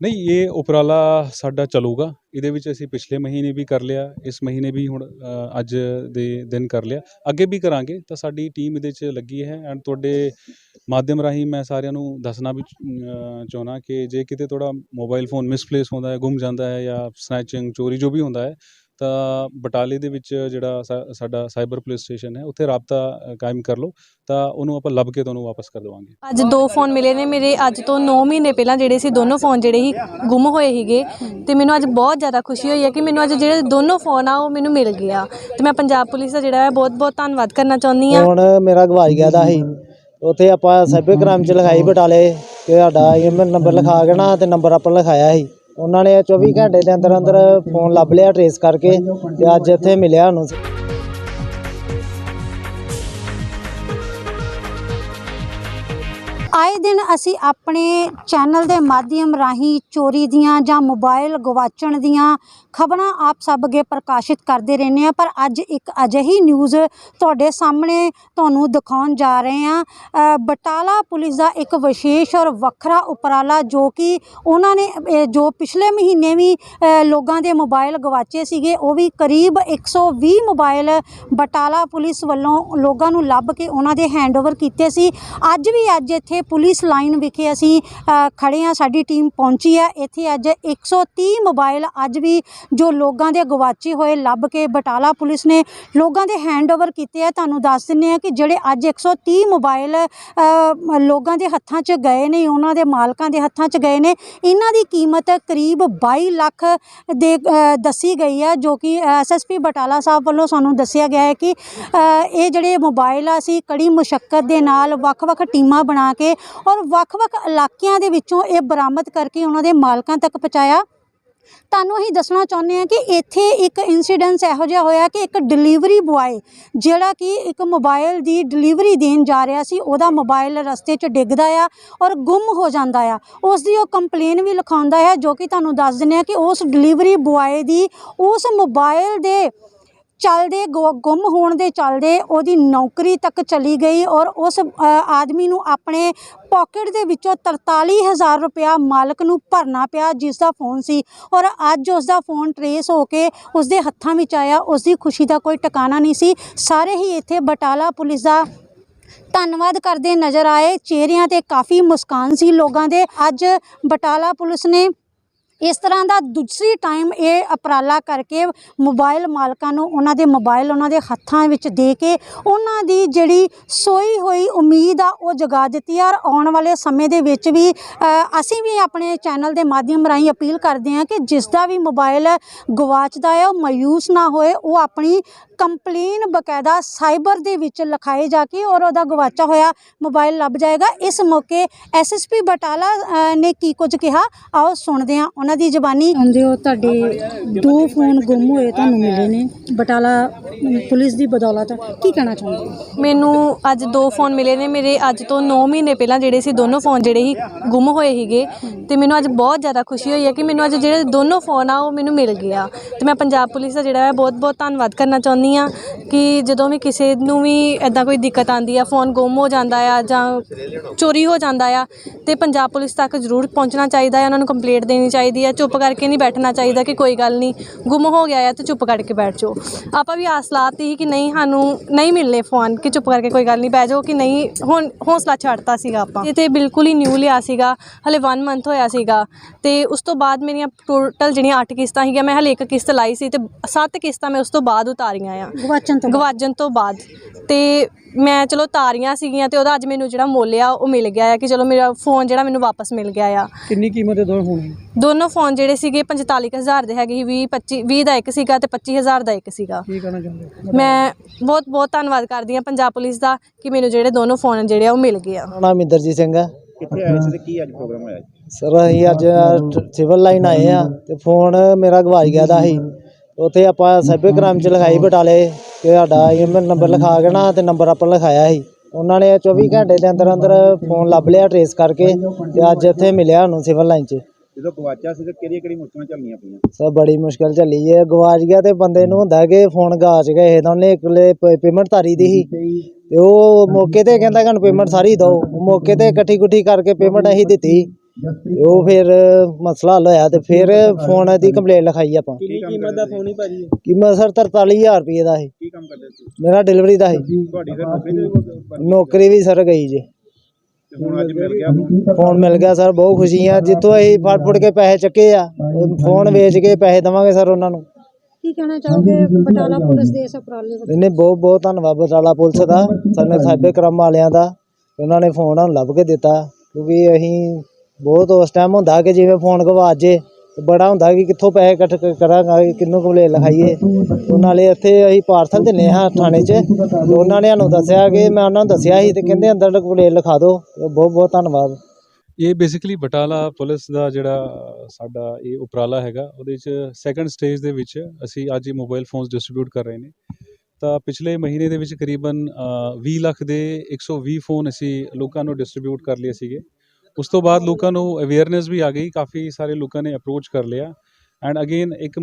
ਨਹੀਂ ਇਹ ਉਪਰਾਲਾ ਸਾਡਾ ਚੱਲੂਗਾ। ਇਹਦੇ ਵਿੱਚ ਅਸੀਂ ਪਿਛਲੇ ਮਹੀਨੇ ਵੀ ਕਰ ਲਿਆ ਇਸ ਮਹੀਨੇ ਵੀ ਹੁਣ ਅ, ਅੱਜ ਦੇ ਦਿਨ ਕਰ ਲਿਆ। ਅੱਗੇ ਵੀ ਕਰਾਂਗੇ ਤਾਂ ਸਾਡੀ ਟੀਮ ਇਹਦੇ 'ਚ ਲੱਗੀ ਹੈ। ਐਂਡ ਤੁਹਾਡੇ ਮਾਧਿਅਮ ਰਾਹੀਂ ਮੈਂ ਸਾਰਿਆਂ ਨੂੰ ਦੱਸਣਾ ਵੀ ਅ, ਚਾਹੁੰਦਾ ਕਿ ਜੇ ਕਿਤੇ ਤੁਹਾਡਾ ਮੋਬਾਈਲ ਫੋਨ ਮਿਸਪਲੇਸ ਹੁੰਦਾ ਹੈ ਗੁੰਮ ਜਾਂਦਾ ਹੈ ਜਾਂ ਸਨੈਚਿੰਗ ਚੋਰੀ ਜੋ ਵੀ ਹੁੰਦਾ ਹੈ ਤਾਂ ਬਟਾਲੇ ਦੇ ਵਿੱਚ ਜਿਹੜਾ ਸਾਡਾ ਸਾਈਬਰ ਪੁਲਿਸ ਸਟੇਸ਼ਨ ਹੈ ਉੱਥੇ ਰਾਬਤਾ ਕਾਇਮ ਕਰ ਲਓ ਤਾਂ ਉਹਨੂੰ ਆਪਾਂ ਲੱਭ ਕੇ ਤੁਹਾਨੂੰ ਵਾਪਸ ਕਰ ਦੇਵਾਂਗੇ। ਅੱਜ ਦੋ ਫੋਨ ਮਿਲੇ ਨੇ ਮੇਰੇ ਅੱਜ ਤੋਂ 9 ਮਹੀਨੇ ਪਹਿਲਾਂ ਜਿਹੜੇ ਸੀ ਦੋਨੋਂ ਫੋਨ ਜਿਹੜੇ ਸੀ ਗੁੰਮ ਹੋਏ ਸੀਗੇ ਤੇ ਮੈਨੂੰ ਅੱਜ ਬਹੁਤ ਜ਼ਿਆਦਾ ਖੁਸ਼ੀ ਹੋਈ ਹੈ ਕਿ ਮੈਨੂੰ ਅੱਜ ਜਿਹੜੇ ਦੋਨੋਂ ਫੋਨ ਆ ਉਹ ਮੈਨੂੰ ਮਿਲ ਗਏ ਆ। ਤੇ ਮੈਂ ਪੰਜਾਬ ਪੁਲਿਸ ਦਾ ਜਿਹੜਾ ਹੈ ਬਹੁਤ ਬਹੁਤ ਧੰਨਵਾਦ ਕਰਨਾ ਚਾਹੁੰਦੀ ਆ ਹੁਣ ਮੇਰਾ ਗਵਾਚ ਗਿਆ ਦਾ ਸੀ ਉੱਥੇ ਆਪਾਂ ਸਾਈਬਰ ਕ੍ਰਾਈਮ ਚ ਲਿਖਾਈ ਬਟਾਲੇ ਕਿ ਸਾਡਾ ਈਮੇਲ ਨੰਬਰ ਲਿਖਾ ਕੇ ਨਾ ਤੇ ਨੰਬਰ ਆਪਾਂ ਲਿਖਾਇਆ ਸੀ। ਉਹਨਾਂ ਨੇ 24 ਘੰਟੇ ਦੇ ਅੰਦਰ ਅੰਦਰ ਫੋਨ ਲੱਭ ਲਿਆ ਟਰੇਸ ਕਰਕੇ ਤੇ ਅੱਜ ਇੱਥੇ ਮਿਲਿਆ ਸਾਨੂੰ ਆਏ ਦਿਨ ਅਸੀਂ ਆਪਣੇ ਚੈਨਲ ਦੇ ਮਾਧਿਅਮ ਰਾਹੀਂ ਚੋਰੀ ਦੀਆਂ ਜਾਂ ਮੋਬਾਈਲ ਗਵਾਚਣ ਦੀਆਂ ਖਬਰਾਂ ਆਪ ਸਭ ਅੱਗੇ ਪ੍ਰਕਾਸ਼ਿਤ ਕਰਦੇ ਰਹਿੰਦੇ ਆ ਪਰ ਅੱਜ ਇੱਕ ਅਜਿਹੀ ਨਿਊਜ਼ ਤੁਹਾਡੇ ਸਾਹਮਣੇ ਤੁਹਾਨੂੰ ਦਿਖਾਉਣ ਜਾ ਰਹੇ ਆ ਬਟਾਲਾ ਪੁਲਿਸ ਦਾ ਇੱਕ ਵਿਸ਼ੇਸ਼ ਔਰ ਵੱਖਰਾ ਉਪਰਾਲਾ ਜੋ ਕਿ ਉਹਨਾਂ ਨੇ ਜੋ ਪਿਛਲੇ ਮਹੀਨੇ ਵੀ ਲੋਕਾਂ ਦੇ ਮੋਬਾਈਲ ਗਵਾਚੇ ਸੀਗੇ, ਉਹ ਵੀ ਕਰੀਬ 120 ਮੋਬਾਈਲ ਬਟਾਲਾ ਪੁਲਿਸ ਵੱਲੋਂ ਲੋਕਾਂ ਨੂੰ ਲੱਭ ਕੇ ਉਹਨਾਂ ਦੇ ਹੈਂਡਓਵਰ ਕੀਤੇ ਸੀ। ਅੱਜ ਵੀ ਅੱਜ ਇੱਥੇ ਪੁਲਿਸ ਲਾਈਨ ਵਿਖੇ ਅਸੀਂ ਅ, ਖੜੇ ਆ ਸਾਡੀ ਟੀਮ ਪਹੁੰਚੀ ਆ ਇੱਥੇ ਅੱਜ 130 ਮੋਬਾਈਲ ਅੱਜ ਵੀ ਜੋ ਲੋਕਾਂ ਦੇ ਗਵਾਚੇ ਹੋਏ ਲੱਭ ਕੇ ਬਟਾਲਾ ਪੁਲਿਸ ਨੇ ਲੋਕਾਂ ਦੇ ਹੈਂਡਓਵਰ ਕੀਤੇ ਆ। ਤੁਹਾਨੂੰ ਦੱਸ ਦਿੰਨੇ ਆ ਕਿ ਜਿਹੜੇ ਅੱਜ 130 ਮੋਬਾਈਲ ਅ, ਲੋਕਾਂ ਦੇ ਹੱਥਾਂ 'ਚ ਗਏ ਨੇ ਉਹਨਾਂ ਦੇ ਮਾਲਕਾਂ ਦੇ ਹੱਥਾਂ 'ਚ ਗਏ ਨੇ ਇਹਨਾਂ ਦੀ ਕੀਮਤ ਕਰੀਬ 22 ਲੱਖ ਦੇ ਦੱਸੀ ਗਈ ਹੈ ਜੋ ਕਿ ਐਸਐਸਪੀ ਬਟਾਲਾ ਸਾਹਿਬ ਵੱਲੋਂ ਸਾਨੂੰ ਦੱਸਿਆ ਗਿਆ ਹੈ ਕਿ ਇਹ ਜਿਹੜੇ ਮੋਬਾਈਲ ਆ ਅਸੀਂ ਕੜੀ ਮੁਸ਼ੱਕਤ ਦੇ ਨਾਲ ਵੱਖ-ਵੱਖ ਟੀਮਾਂ ਬਣਾ ਕੇ ਔਰ ਵੱਖ-ਵੱਖ ਇਲਾਕਿਆਂ ਦੇ ਵਿੱਚੋਂ ਇਹ ਬਰਾਮਦ ਕਰਕੇ ਉਹਨਾਂ ਦੇ ਮਾਲਕਾਂ ਤੱਕ ਪਹੁੰਚਾਇਆ। ਤੁਹਾਨੂੰ ਅਸੀਂ ਦੱਸਣਾ ਚਾਹੁੰਦੇ ਹਾਂ ਕਿ ਇੱਥੇ ਇੱਕ ਇਨਸੀਡੈਂਸ ਇਹੋ ਜਿਹਾ ਹੋਇਆ ਕਿ ਇੱਕ ਡਿਲੀਵਰੀ ਬੁਆਏ ਜਿਹੜਾ ਕਿ ਇੱਕ ਮੋਬਾਈਲ ਦੀ ਡਿਲੀਵਰੀ ਦੇਣ ਜਾ ਰਿਹਾ ਸੀ, ਉਹਦਾ ਮੋਬਾਈਲ ਰਸਤੇ 'ਚ ਡਿੱਗਦਾ ਆ ਔਰ ਗੁੰਮ ਹੋ ਜਾਂਦਾ ਆ। ਉਸ ਦੀ ਉਹ ਕੰਪਲੇਨ ਵੀ ਲਿਖਾਉਂਦਾ ਹੈ, ਜੋ ਕਿ ਤੁਹਾਨੂੰ ਦੱਸ ਦਿੰਦੇ ਆ ਕਿ ਉਸ ਡਿਲੀਵਰੀ ਬੁਆਏ ਦੀ ਉਸ ਮੋਬਾਈਲ ਦੇ ਚੱਲਦੇ ਗੁ- ਗੁੰਮ ਹੋਣ ਦੇ ਚਲਦੇ ਉਹਦੀ ਨੌਕਰੀ ਤੱਕ ਚਲੀ ਗਈ ਔਰ ਉਸ ਆਦਮੀ ਨੂੰ ਆਪਣੇ ਪਾਕਟ ਦੇ ਵਿੱਚੋਂ 43000 ਰੁਪਇਆ ਮਾਲਕ ਨੂੰ ਭਰਨਾ ਪਿਆ ਜਿਸ ਦਾ ਫੋਨ ਸੀ ਔਰ ਅੱਜ ਉਸ ਦਾ ਫੋਨ ਟਰੇਸ ਹੋ ਕੇ ਉਸ ਦੇ ਹੱਥਾਂ ਵਿੱਚ ਆਇਆ ਉਸ ਦੀ ਖੁਸ਼ੀ ਦਾ ਕੋਈ ਟਿਕਾਣਾ ਨਹੀਂ ਸੀ। ਸਾਰੇ ਹੀ ਇੱਥੇ ਬਟਾਲਾ ਪੁਲਿਸ ਦਾ ਧੰਨਵਾਦ ਕਰਦੇ ਨਜ਼ਰ ਆਏ। ਚਿਹਰਿਆਂ ਤੇ ਕਾਫੀ ਮੁਸਕਾਨ ਸੀ ਲੋਕਾਂ ਦੇ। ਅੱਜ ਬਟਾਲਾ ਪੁਲਿਸ ਨੇ ਇਸ ਤਰ੍ਹਾਂ ਦਾ ਦੂਸਰੀ ਟਾਈਮ ਇਹ ਉਪਰਾਲਾ ਕਰਕੇ ਮੋਬਾਈਲ ਮਾਲਕਾਂ ਨੂੰ ਉਹਨਾਂ ਦੇ ਮੋਬਾਈਲ ਉਹਨਾਂ ਦੇ ਹੱਥਾਂ ਵਿੱਚ ਦੇ ਕੇ ਉਹਨਾਂ ਦੀ ਜਿਹੜੀ ਸੋਈ ਹੋਈ ਉਮੀਦ ਆ, ਉਹ ਜਗਾ ਦਿੱਤੀ ਆ। ਔਰ ਆਉਣ ਵਾਲੇ ਸਮੇਂ ਦੇ ਵਿੱਚ ਵੀ ਅਸੀਂ ਵੀ ਆਪਣੇ ਚੈਨਲ ਦੇ ਮਾਧਿਅਮ ਰਾਹੀਂ ਅਪੀਲ ਕਰਦੇ ਹਾਂ ਕਿ ਜਿਸ ਦਾ ਵੀ ਮੋਬਾਈਲ ਗਵਾਚਦਾ ਹੈ, ਉਹ ਮਾਯੂਸ ਨਾ ਹੋਏ, ਉਹ ਆਪਣੀ ਕੰਪਲੇਨ ਬਕਾਇਦਾ ਸਾਈਬਰ ਦੇ ਵਿੱਚ ਲਿਖਾਏ ਜਾ ਕੇ ਔਰ ਉਹਦਾ ਗਵਾਚਾ ਹੋਇਆ ਮੋਬਾਈਲ ਲੱਭ ਜਾਏਗਾ। ਇਸ ਮੌਕੇ ਐਸਐਸਪੀ ਬਟਾਲਾ ਨੇ ਕੀ ਕੁਝ ਕਿਹਾ, ਆਓ ਸੁਣਦੇ ਹਾਂ ਉਹਨਾਂ ਦੀ ਜ਼ੁਬਾਨੀ ਆਉਂਦੇ ਹੋ ਤੁਹਾਡੇ ਦੋ ਫੋਨ ਗੁੰਮ ਹੋਏ ਤੁਹਾਨੂੰ ਮਿਲੇ ਨੇ। ਬਟਾਲਾ ਪੁਲਿਸ ਦੀ ਬਦੌਲਤ। ਕੀ ਕਹਿਣਾ ਚਾਹੁੰਦੇ ਹੋ? ਮੈਨੂੰ ਅੱਜ ਦੋ ਫੋਨ ਮਿਲੇ ਨੇ। ਮੇਰੇ ਅੱਜ ਤੋਂ 9 ਮਹੀਨੇ ਪਹਿਲਾਂ ਜਿਹੜੇ ਸੀ ਦੋਨੋਂ ਫੋਨ ਜਿਹੜੇ ਸੀ ਗੁੰਮ ਹੋਏ ਸੀਗੇ। ਤੇ ਮੈਨੂੰ ਅੱਜ ਬਹੁਤ ਜ਼ਿਆਦਾ ਖੁਸ਼ੀ ਹੋਈ ਹੈ ਕਿ ਮੈਨੂੰ ਅੱਜ ਜਿਹੜੇ ਦੋਨੋਂ ਫੋਨ ਆ ਉਹ ਮੈਨੂੰ ਮਿਲ ਗਏ ਆ। ਤੇ ਮੈਂ ਪੰਜਾਬ ਪੁਲਿਸ ਦਾ ਜਿਹੜਾ ਹੈ ਬਹੁਤ ਬਹੁਤ ਧੰਨਵਾਦ ਕਰਨਾ ਚਾਹੁੰਦੀ ਆ ਕਿ ਜਦੋਂ ਵੀ ਕਿਸੇ ਨੂੰ ਵੀ ਐਦਾਂ ਕੋਈ ਦਿੱਕਤ ਆਂਦੀ ਆ ਫੋਨ ਗੁੰਮ ਹੋ ਜਾਂਦਾ ਆ ਜਾਂ ਚੋਰੀ ਹੋ ਜਾਂਦਾ ਆ ਤੇ ਪੰਜਾਬ ਪੁਲਿਸ ਤੱਕ ਜ਼ਰੂਰ ਪਹੁੰਚਣਾ ਚਾਹੀਦਾ ਹੈ। ਉਹਨਾਂ ਨੂੰ ਕੰਪਲੇਂਟ ਦੇਣੀ ਚਾਹੀਦੀ ਆ ਚੁੱਪ ਕਰਕੇ ਨਹੀਂ ਬੈਠਣਾ ਚਾਹੀਦਾ ਕਿ ਕੋਈ ਗੱਲ ਨਹੀਂ। ਗੁੰਮ ਹੋ ਗਿਆ ਆ ਤੇ ਚੁੱਪ ਕਰਕੇ ਬੈਠ ਜਾਓ। ਆਪਾਂ ਵੀ ਆਸ ਲਾਤੀ ਕਿ ਨਹੀਂ ਸਾਨੂੰ ਨਹੀਂ ਮਿਲਨੇ ਫੋਨ ਕਿ ਚੁੱਪ ਕਰਕੇ ਕੋਈ ਗੱਲ ਨਹੀਂ ਬਹਿ ਜਾਓ ਕਿ ਨਹੀਂ। ਹੁਣ ਹੌਸਲਾ ਛੱਡਤਾ ਸੀਗਾ ਆਪਾਂ। ਇਹ ਤੇ ਬਿਲਕੁਲ ਹੀ ਨਿਊ ਲਿਆ ਸੀਗਾ। ਹਲੇ 1 ਮੰਥ ਹੋਇਆ ਸੀਗਾ। ਤੇ ਉਸ ਤੋਂ ਬਾਅਦ ਮੇਰੀਆਂ ਟੋਟਲ ਜਿਹੜੀਆਂ 8 ਕਿਸ਼ਤਾਂ ਸੀਗੀਆਂ ਮੈਂ ਹਲੇ ਇੱਕ ਕਿਸ਼ਤ ਲਾਈ ਸੀ ਤੇ 7 ਕਿਸ਼ਤਾਂ ਮੈਂ ਉਸ ਤੋਂ ਬਾਅਦ ਉਤਾਰੀਆਂ ਆ। ਗਵਾਚਣ ਤੋਂ ਗਵਾਜਣ ਤੋਂ ਬਾਅਦ। ਤੇ ਮੈਂ ਚਲੋ ਤਾਰੀਆਂ ਸੀਗੀਆਂ ਤੇ ਉਹਦਾ ਅੱਜ ਮੈਨੂੰ ਜਿਹੜਾ ਮੁੱਲ ਆ ਉਹ ਮਿਲ ਗਿਆ ਆ ਕਿ ਚਲੋ ਮੇਰਾ ਫੋਨ ਜਿਹੜਾ ਮੈਨੂੰ ਵਾਪਸ ਮਿਲ ਗਿਆ ਆ। ਕਿੰਨੀ ਕੀਮਤ ਦੇ ਦੋ? ਹੋਣੇ ਦੋਨੋਂ ਫੋਨ ਜਿਹੜੇ ਸੀਗੇ 45000 ਦੇ ਹੈਗੇ ਸੀ 20 25 20 ਦਾ ਇੱਕ ਸੀਗਾ ਤੇ 25000 ਦਾ ਇੱਕ ਸੀਗਾ। ਕੀ ਕਹਿਣਾ ਚਾਹੁੰਦੇ ਮੈਂ ਬਹੁਤ ਬਹੁਤ ਧੰਨਵਾਦ ਕਰਦੀ ਹਾਂ ਪੰਜਾਬ ਪੁਲਿਸ ਦਾ ਕਿ ਮੈਨੂੰ ਜਿਹੜੇ ਦੋਨੋਂ ਫੋਨ ਜਿਹੜੇ ਆ ਉਹ ਮਿਲ ਗਏ ਆ। ਮੇਰਾ ਨਾਮ ਇੰਦਰਜੀਤ ਸਿੰਘ ਹੈ ਕਿੱਥੇ ਆਏ ਸੀ ਤੇ ਕੀ ਅੱਜ ਪ੍ਰੋਗਰਾਮ ਹੋਇਆ? ਜੀ? ਸਰ ਅਸੀਂ ਅੱਜ ਸਿਵਲ ਲਾਈਨ ਆਏ ਆ ਤੇ ਫੋਨ ਮੇਰਾ ਗਵਾਚ ਗਿਆ ਦਾ ਸੀ। ਉੱਥੇ ਆਪਾਂ ਸਾਈਬਰ ਕ੍ਰਾਈਮ ਚ ਲਿਖਾਈ ਬਟਾਲੇ ਕਿ ਸਾਡਾ ਈਮੇਲ ਨੰਬਰ ਲਿਖਾ ਕੇ ਨਾ ਤੇ ਨੰਬਰ ਆਪਾਂ ਲਿਖਾਇਆ ਸੀ। ਉਹਨਾਂ ਨੇ 24 ਘੰਟੇ ਦੇ ਅੰਦਰ ਅੰਦਰ ਫੋਨ ਲੱਭ ਲਿਆ ਟਰੇਸ ਕਰਕੇ ਤੇ ਅੱਜ ਇੱਥੇ ਮਿਲਿਆ ਸਾਨੂੰ ਸਿਵਲ ਲਾਈਨ 'ਚ। ਜਦੋਂ ਗਵਾਚਿਆ ਸੀ ਤੇ ਕਿਹੜੀਆਂ ਕਿਹੜੀਆਂ ਮੁਸ਼ਕਲਾਂ ਚੱਲਣੀਆਂ ਪਈਆਂ? ਸਭ ਬੜੀ ਮੁਸ਼ਕਲ ਚੱਲੀ ਏ ਗਵਾਚ ਗਿਆ ਤੇ ਬੰਦੇ ਨੂੰ ਹੁੰਦਾ ਕਿ ਫੋਨ ਗਵਾਚ ਗਏ ਤਾਂ ਉਹਨੇ ਇਕੱਲੇ ਪੇਮੈਂਟ ਤਾਰੀ ਦੀ ਸੀ। ਤੇ ਉਹ ਮੌਕੇ ਤੇ ਕਹਿੰਦਾ ਕਿ ਪੇਮੈਂਟ ਸਾਰੀ ਦਿਓ। ਮੌਕੇ ਤੇ ਇਕੱਠੀ ਕੁੱਠੀ ਕਰਕੇ ਪੇਮੈਂਟ ਅਸੀਂ ਦਿੱਤੀ। ਤੇ ਉਹ ਫਿਰ ਮਸਲਾ ਹੱਲ ਹੋਇਆ ਤੇ ਫਿਰ ਫੋਨ ਦੀ ਕੰਪਲੇਂਟ ਲਿਖਾਈ ਆਪਾਂ। ਕਿੰਨੀ ਕੀਮਤ ਦਾ ਫੋਨ ਹੀ ਭਾਜੀ? ਕੀਮਤ ਸਰ 43000 ਰੁਪਏ ਦਾ ਸੀ। ਕੀ ਕੰਮ ਕਰਦੇ ਸੀ? ਮੇਰਾ ਡਿਲੀਵਰੀ ਦਾ ਸੀ। ਤੁਹਾਡੀ ਨੌਕਰੀ ਵੀ ਨੌਕਰੀ ਵੀ ਸਰ ਗਈ ਜੇ। ਤੇ ਹੁਣ ਅੱਜ ਮਿਲ ਗਿਆ ਫੋਨ ਮਿਲ ਗਿਆ ਸਰ ਬਹੁਤ ਖੁਸ਼ੀ ਆ। ਜਿੱਥੋਂ ਅਸੀਂ ਫੜ ਫੁੜ ਕੇ ਪੈਸੇ ਚੱਕੇ ਆ ਫੋਨ ਵੇਚ ਕੇ ਪੈਸੇ ਦੇਵਾਂਗੇ ਸਰ ਉਹਨਾਂ ਨੂੰ। ਕੀ ਕਹਿਣਾ ਚਾਹੋਗੇ ਬਟਾਲਾ ਪੁਲਿਸ ਦੇ ਇਸ ਉਪਰਾਲੇ ਇਹਨੇ ਬਹੁਤ ਬਹੁਤ ਧੰਨਵਾਦ ਬਟਾਲਾ ਪੁਲਿਸ ਦਾ। ਸਾਡੇ ਸਾਈਬਰ ਕ੍ਰਾਈਮ ਵਾਲਿਆਂ ਦਾ। ਉਹਨਾਂ ਨੇ ਫੋਨ ਸਾਨੂੰ ਲੱਭ ਕੇ ਦਿੱਤਾ ਕਿਉਂਕਿ ਅਸੀਂ ਬਹੁਤ ਉਸ ਟਾਈਮ ਹੁੰਦਾ ਕਿ ਜਿਵੇਂ ਫੋਨ ਗਵਾਚ ਜੇ ਬੜਾ ਹੁੰਦਾ ਕਿ ਕਿੱਥੋਂ ਪੈਸੇ ਇਕੱਠੇ ਕਰਾਂਗੇ ਕਿੰਨੂੰ ਕੰਪਲੇਂਟ ਲਿਖਾਈਏ। ਤੇ ਨਾਲੇ ਇੱਥੇ ਅਸੀਂ ਪਾਰਸਲ ਦਿੰਨੇ ਹਾਂ ਥਾਣੇ 'ਚ। ਉਹਨਾਂ ਨੇ ਸਾਨੂੰ ਦੱਸਿਆ ਕਿ ਮੈਂ ਉਹਨਾਂ ਨੂੰ ਦੱਸਿਆ ਸੀ ਤੇ ਕਹਿੰਦੇ ਅੰਦਰ ਕੰਪਲੇਂਟ ਲਿਖਾ ਦਿਓ। ਬਹੁਤ ਬਹੁਤ ਧੰਨਵਾਦ। ਇਹ ਬੇਸਿਕਲੀ ਬਟਾਲਾ ਪੁਲਿਸ ਦਾ ਜਿਹੜਾ ਸਾਡਾ ਇਹ ਉਪਰਾਲਾ ਹੈਗਾ ਉਹਦੇ ਚ ਸੈਕੰਡ ਸਟੇਜ ਦੇ ਵਿੱਚ ਅਸੀਂ ਅੱਜ ਇਹ ਮੋਬਾਈਲ ਫੋਨਸ ਡਿਸਟ੍ਰੀਬਿਊਟ ਕਰ ਰਹੇ ਨੇ। ਤਾਂ ਪਿਛਲੇ ਮਹੀਨੇ ਦੇ ਵਿੱਚ ਕਰੀਬਨ ਅ, 20 ਲੱਖ ਦੇ 120 ਫੋਨ ਅਸੀਂ ਲੋਕਾਂ ਨੂੰ ਡਿਸਟ੍ਰੀਬਿਊਟ ਕਰ ਲਏ ਸੀਗੇ। ਉਸ ਤੋਂ ਬਾਅਦ ਲੋਕਾਂ ਨੂੰ ਅਵੇਅਰਨੈਸ ਵੀ ਆ ਗਈ, ਕਾਫੀ ਸਾਰੇ ਲੋਕਾਂ ਨੇ ਅਪਰੋਚ ਕਰ ਲਿਆ। ਐਂਡ ਅਗੇਨ ਇੱਕ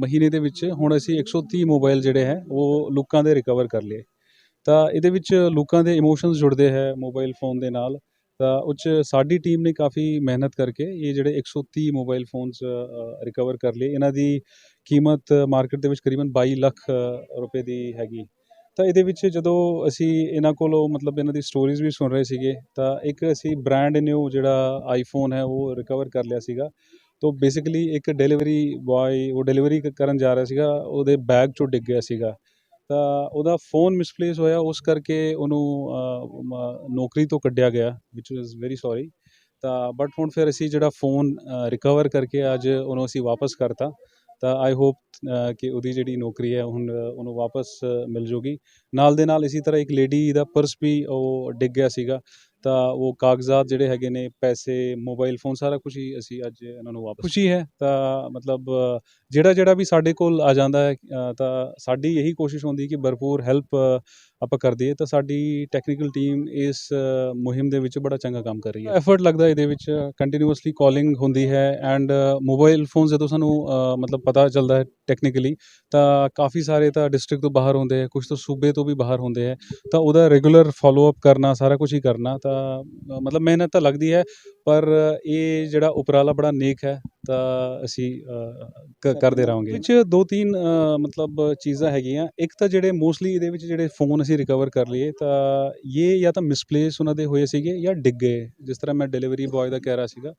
ਮਹੀਨੇ ਦੇ ਵਿੱਚ ਹੁਣ ਅਸੀਂ 130 ਮੋਬਾਈਲ ਜਿਹੜੇ ਹੈ, ਉਹ ਲੋਕਾਂ ਦੇ ਰਿਕਵਰ ਕਰ ਲਏ। ਤਾਂ ਇਹਦੇ ਵਿੱਚ ਲੋਕਾਂ ਦੇ ਇਮੋਸ਼ਨਸ ਜੁੜਦੇ ਹੈ ਮੋਬਾਈਲ ਫੋਨ ਦੇ ਨਾਲ। ਤਾਂ ਉਹ 'ਚ ਸਾਡੀ ਟੀਮ ਨੇ ਕਾਫੀ ਮਿਹਨਤ ਕਰਕੇ ਇਹ ਜਿਹੜੇ 130 ਮੋਬਾਈਲ ਫੋਨਸ ਰਿਕਵਰ ਕਰ ਲਏ। ਇਹਨਾਂ ਦੀ ਕੀਮਤ ਮਾਰਕੀਟ ਦੇ ਵਿੱਚ ਕਰੀਬਨ 22 ਲੱਖ ਰੁਪਏ ਦੀ ਹੈਗੀ। ਤਾਂ ਇਹਦੇ ਵਿੱਚ ਜਦੋਂ ਅਸੀਂ ਇਹਨਾਂ ਕੋਲੋਂ ਮਤਲਬ ਇਹਨਾਂ ਦੀ ਸਟੋਰੀਜ਼ ਵੀ ਸੁਣ ਰਹੇ ਸੀਗੇ, ਤਾਂ ਇੱਕ ਅਸੀਂ ਬ੍ਰਾਂਡ ਨਿਊ ਜਿਹੜਾ ਆਈਫੋਨ ਹੈ ਉਹ ਰਿਕਵਰ ਕਰ ਲਿਆ ਸੀਗਾ। ਤੋਂ ਬੇਸਿਕਲੀ ਇੱਕ ਡਿਲੀਵਰੀ ਬॉय ਉਹ ਡਿਲੀਵਰੀ ਕਰਨ ਜਾ ਰਿਹਾ ਸੀਗਾ, ਉਹਦੇ ਬੈਗ ਚੋਂ ਡਿੱਗ ਗਿਆ ਸੀਗਾ। ਤਾਂ ਉਹਦਾ ਫੋਨ ਮਿਸਪਲੇਸ ਹੋਇਆ, ਉਸ ਕਰਕੇ ਉਹਨੂੰ ਨੌਕਰੀ ਤੋਂ ਕੱਢਿਆ ਗਿਆ ਵਿਚ ਵਾਸ ਵੈਰੀ ਸੌਰੀ ਤਾਂ ਬਟ ਹੁਣ ਫਿਰ ਅਸੀਂ ਜਿਹੜਾ ਫੋਨ ਰਿਕਵਰ ਕਰਕੇ ਅੱਜ ਉਹਨੂੰ ਅਸੀਂ ਵਾਪਸ ਕਰਤਾ। ਤਾਂ ਆਈ ਹੋਪ ਕਿ ਉਹਦੀ ਜਿਹੜੀ ਨੌਕਰੀ ਹੈ, ਹੁਣ ਉਹਨੂੰ ਵਾਪਸ ਮਿਲ ਜੂਗੀ। ਨਾਲ ਦੇ ਨਾਲ ਇਸੇ ਤਰ੍ਹਾਂ ਇੱਕ ਲੇਡੀ ਦਾ ਪਰਸ ਵੀ ਉਹ ਡਿੱਗ ਗਿਆ ਸੀਗਾ। ਤਾਂ ਉਹ ਕਾਗਜ਼ਾਤ ਜਿਹੜੇ ਹੈਗੇ ਨੇ ਪੈਸੇ ਮੋਬਾਈਲ ਫੋਨ ਸਾਰਾ ਕੁਝ ਹੀ ਅਸੀਂ ਅੱਜ ਇਹਨਾਂ ਨੂੰ ਵਾਪਸ ਖੁਸ਼ੀ ਹੈ। ਤਾਂ ਮਤਲਬ ਜਿਹੜਾ ਜਿਹੜਾ ਵੀ ਸਾਡੇ ਕੋਲ ਆ ਜਾਂਦਾ ਹੈ ਤਾਂ ਸਾਡੀ ਇਹੀ ਕੋਸ਼ਿਸ਼ ਹੁੰਦੀ ਕਿ ਭਰਪੂਰ ਹੈਲਪ ਆਪਾਂ ਕਰ ਦਈਏ ਤਾਂ ਸਾਡੀ ਟੈਕਨੀਕਲ ਟੀਮ ਇਸ ਮੁਹਿੰਮ ਦੇ ਵਿੱਚ ਬੜਾ ਚੰਗਾ ਕੰਮ ਕਰ ਰਹੀ ਹੈ। ਐਫਰਟ ਲੱਗਦਾ ਇਹਦੇ ਵਿੱਚ ਕੰਟੀਨਿਊਸਲੀ ਕਾਲਿੰਗ ਹੁੰਦੀ ਹੈ ਐਂਡ ਮੋਬਾਈਲ ਫੋਨ ਜਦੋਂ ਸਾਨੂੰ ਮਤਲਬ ਪਤਾ ਚੱਲਦਾ ਹੈ ਟੈਕਨੀਕਲੀ ਤਾਂ ਕਾਫੀ ਸਾਰੇ ਤਾਂ ਡਿਸਟ੍ਰਿਕਟ ਤੋਂ ਬਾਹਰ ਹੁੰਦੇ ਹੈ ਕੁਝ ਤਾਂ ਸੂਬੇ ਤੋਂ ਵੀ ਬਾਹਰ ਹੁੰਦੇ ਹੈ ਤਾਂ ਉਹਦਾ ਰੈਗੂਲਰ ਫਾਲੋ ਕਰਨਾ, ਸਾਰਾ ਕੁਝ ਹੀ ਕਰਨਾ, ਤਾਂ ਮਤਲਬ ਮਿਹਨਤ ਤਾਂ ਲੱਗਦੀ ਹੈ, ਪਰ ਇਹ ਜਿਹੜਾ ਉਪਰਾਲਾ ਬੜਾ ਨੇਕ ਹੈ, ਤਾਂ ਅਸੀਂ ਕ- ਕਰਦੇ ਰਹਾਂਗੇ। ਵਿੱਚ ਦੋ ਤਿੰਨ ਮਤਲਬ ਚੀਜ਼ਾਂ ਹੈਗੀਆਂ, ਇੱਕ ਤਾਂ ਜਿਹੜੇ ਮੋਸਟਲੀ ਇਹਦੇ ਵਿੱਚ ਜਿਹੜੇ ਫੋਨ ਅਸੀਂ ਰਿਕਵਰ ਕਰ ਲਈਏ, ਤਾਂ ਇਹ ਜਾਂ ਤਾਂ ਮਿਸਪਲੇਸ ਉਹਨਾਂ ਦੇ ਹੋਏ ਸੀਗੇ ਜਾਂ ਡਿੱਗ ਗਏ, ਜਿਸ ਤਰ੍ਹਾਂ ਮੈਂ ਡਿਲੀਵਰੀ ਬॉय ਦਾ ਕਹਿ ਰਿਹਾ ਸੀਗਾ,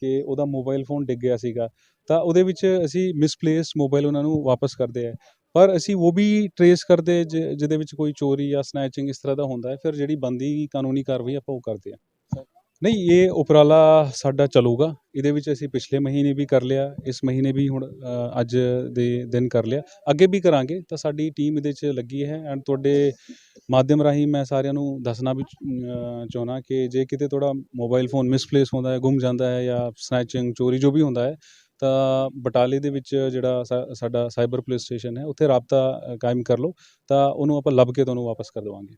ਕਿ ਉਹਦਾ ਮੋਬਾਈਲ ਫੋਨ ਡਿੱਗ ਗਿਆ ਸੀਗਾ ਤਾਂ ਉਹਦੇ ਵਿੱਚ ਅਸੀਂ ਮਿਸਪਲੇਸ ਮੋਬਾਈਲ ਉਹਨਾਂ ਨੂੰ ਵਾਪਸ ਕਰਦੇ ਆ। ਪਰ ਅਸੀਂ ਉਹ ਵੀ ਟਰੇਸ ਕਰਦੇ ਜਿ- ਜਿਹਦੇ ਵਿੱਚ ਕੋਈ ਚੋਰੀ ਜਾਂ ਸਨੈਚਿੰਗ ਇਸ ਤਰ੍ਹਾਂ ਦਾ ਹੁੰਦਾ ਹੈ ਫਿਰ ਜਿਹੜੀ ਬੰਦੀ ਕਾਨੂੰਨੀ ਕਾਰਵਾਈ ਆਪਾਂ ਉਹ ਕਰਦੇ ਆ। ਨਹੀਂ ਇਹ ਉਪਰਾਲਾ ਸਾਡਾ ਚੱਲੂਗਾ। ਇਹਦੇ ਵਿੱਚ ਅਸੀਂ ਪਿਛਲੇ ਮਹੀਨੇ ਵੀ ਕਰ ਲਿਆ ਇਸ ਮਹੀਨੇ ਵੀ ਹੁਣ ਅੱਜ ਦੇ ਦਿਨ ਕਰ ਲਿਆ। ਅੱਗੇ ਵੀ ਕਰਾਂਗੇ ਤਾਂ ਸਾਡੀ ਟੀਮ ਇਹਦੇ 'ਚ ਲੱਗੀ ਹੈ ਐਂਡ ਤੁਹਾਡੇ ਮਾਧਿਅਮ ਰਾਹੀਂ ਮੈਂ ਸਾਰਿਆਂ ਨੂੰ ਦੱਸਣਾ ਵੀ ਅ, ਚਾਹੁੰਦਾ ਕਿ ਜੇ ਕਿਤੇ ਤੁਹਾਡਾ ਮੋਬਾਈਲ ਫੋਨ ਮਿਸਪਲੇਸ ਹੁੰਦਾ ਹੈ ਗੁੰਮ ਜਾਂਦਾ ਹੈ ਜਾਂ ਸਨੈਚਿੰਗ ਚੋਰੀ ਜੋ ਵੀ ਹੁੰਦਾ ਹੈ ਤਾਂ ਬਟਾਲੇ ਦੇ ਵਿੱਚ ਜਿਹੜਾ ਸਾ- ਸਾਡਾ ਸਾਈਬਰ ਪੁਲਿਸ ਸਟੇਸ਼ਨ ਹੈ, ਉੱਥੇ ਰਾਬਤਾ ਕਾਇਮ ਕਰ ਲਓ, ਤਾਂ ਉਹਨੂੰ ਆਪਾਂ ਲੱਭ ਕੇ ਤੁਹਾਨੂੰ ਵਾਪਸ ਕਰ ਦੇਵਾਂਗੇ।